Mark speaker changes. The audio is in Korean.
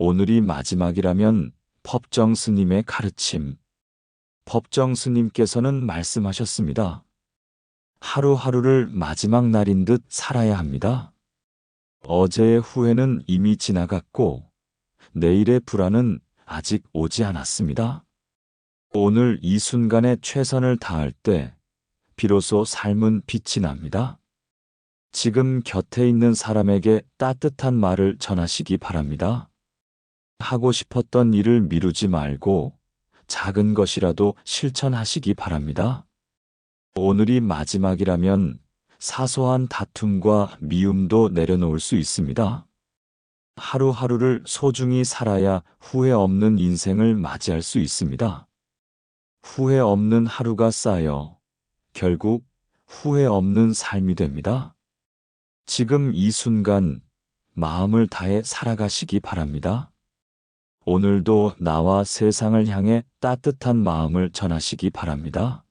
Speaker 1: 오늘이 마지막이라면 법정 스님의 가르침. 법정 스님께서는 말씀하셨습니다. 하루하루를 마지막 날인 듯 살아야 합니다. 어제의 후회는 이미 지나갔고, 내일의 불안은 아직 오지 않았습니다. 오늘 이 순간에 최선을 다할 때, 비로소 삶은 빛이 납니다. 지금 곁에 있는 사람에게 따뜻한 말을 전하시기 바랍니다. 하고 싶었던 일을 미루지 말고 작은 것이라도 실천하시기 바랍니다. 오늘이 마지막이라면 사소한 다툼과 미움도 내려놓을 수 있습니다. 하루하루를 소중히 살아야 후회 없는 인생을 맞이할 수 있습니다. 후회 없는 하루가 쌓여 결국 후회 없는 삶이 됩니다. 지금 이 순간 마음을 다해 살아가시기 바랍니다. 오늘도 나와 세상을 향해 따뜻한 마음을 전하시기 바랍니다.